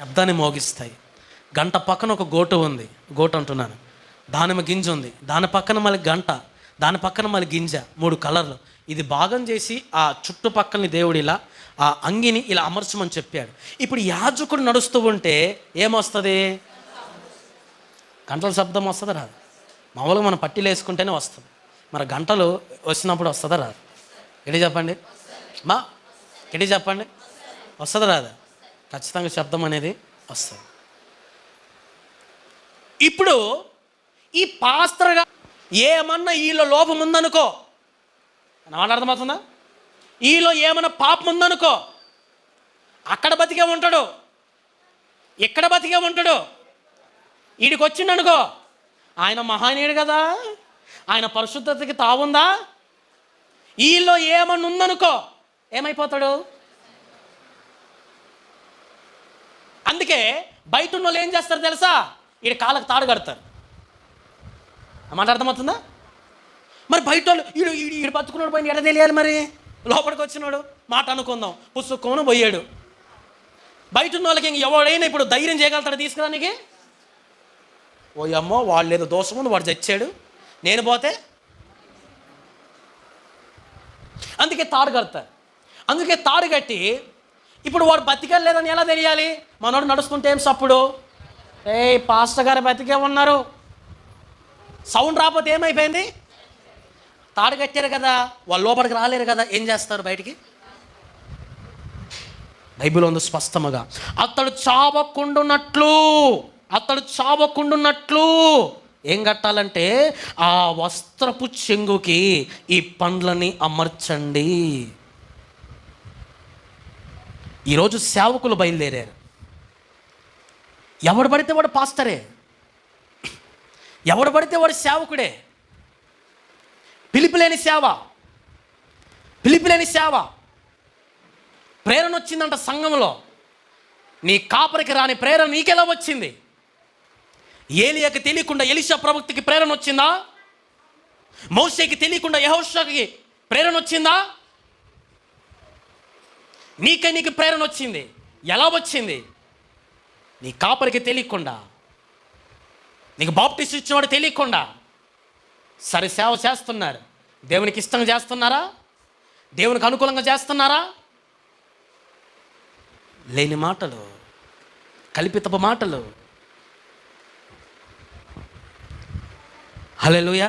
శబ్దాన్ని మోగిస్తాయి. గంట పక్కన ఒక గోటు ఉంది. గోటు అంటున్నాను. దానిమ్మ గింజ ఉంది. దాని పక్కన మళ్ళీ గంట దాని పక్కన మళ్ళీ గింజ మూడు కలర్లు. ఇది భాగం చేసి ఆ చుట్టుపక్కలని దేవుడు ఇలా ఆ అంగిని ఇలా అమర్చమని చెప్పాడు. ఇప్పుడు యాజకుడు నడుస్తూ ఉంటే ఏమొస్తుంది? గంటల శబ్దం వస్తుంది రాదు? మామూలుగా మనం పట్టీలు వేసుకుంటేనే వస్తుంది. మరి గంటలు వచ్చినప్పుడు వస్తుందా రాదు? ఎడి చెప్పండి. మా ఎడి చెప్పండి. వస్తుంది రాదా? ఖచ్చితంగా శబ్దం అనేది వస్తుంది. ఇప్పుడు ఈ పాస్త్రగా ఏమన్నా ఈలో లోపం ఉందనుకో నాన్న మాట అర్థమవుతుందా? ఈలో ఏమన్నా పాపం ఉందనుకో అక్కడ బతికే ఉంటాడు ఇక్కడ బతికే ఉంటాడు వీడికి వచ్చిండనుకో ఆయన మహానీయుడు కదా ఆయన పరిశుద్ధతకి తావుందా? వీళ్ళలో ఏమన్నా ఉందనుకో ఏమైపోతాడు? అందుకే బయట ఉన్న వాళ్ళు ఏం చేస్తారు తెలుసా? ఈడ కాళ్ళకు తాడు కడతారు. మాట అర్థమవుతుందా? మరి బయట వాళ్ళు ఈడు ఈడు ఈడు పోయిన ఎడ తెలియాలి మరి? లోపలికి వచ్చినాడు మాట అనుకుందాం. పుస్తకం పోయాడు. బయట ఉన్న వాళ్ళకి ఇంక ఎవడైనా ఇప్పుడు ధైర్యం చేయగలుగుతాడు తీసుకురానికి? ఓ అమ్మో వాళ్ళు ఏదో దోషం ఉంది వాడు చచ్చాడు. నేను పోతే? అందుకే తాడు కడతారు. అందుకే తాడు కట్టి ఇప్పుడు వాడు బతికెళ్ళలేదని ఎలా తెలియాలి? మనోడు నడుస్తుంటే ఏం సప్పుడు? ఏ పాస్టర్ గారు బతికే ఉన్నారు. సౌండ్ రాకపోతే ఏమైపోయింది? తాడు కట్టారు కదా వాళ్ళు లోపలికి రాలేరు కదా ఏం చేస్తారు బయటికి? బైబిల్ ఉంది స్పష్టముగా అతడు చావకుండున్నట్లు అతడు చావకుండున్నట్లు. ఏం కట్టాలంటే ఆ వస్త్రపు చెంగుకి ఈ పండ్లని అమర్చండి. ఈరోజు సేవకులు బయలుదేరారు. ఎవడు పడితే వాడు పాస్తరే ఎవడు పడితే వాడు సేవకుడే. పిలిపిలేని సేవ. పిలిపిలేని సేవ. ప్రేరణ వచ్చిందంట సంఘంలో. నీ కాపరికి రాని ప్రేరణ నీకెలా వచ్చింది? ఏలియాకి తెలియకుండా ఎలిషా ప్రవక్తికి ప్రేరణ వచ్చిందా? మౌసేకి తెలియకుండా యహోషాకి ప్రేరణ వచ్చిందా? నీకే నీకు ప్రేరణ వచ్చింది. ఎలా వచ్చింది? నీ కాపరికి తెలియకుండా. నీకు బాప్టిస్ట్ ఇచ్చినవాడు తెలియకుండా. సరే సేవ చేస్తున్నారు. దేవునికి ఇష్టంగా చేస్తున్నారా? దేవునికి అనుకూలంగా చేస్తున్నారా? లేని మాటలు కల్పితపు మాటలు. హలోయ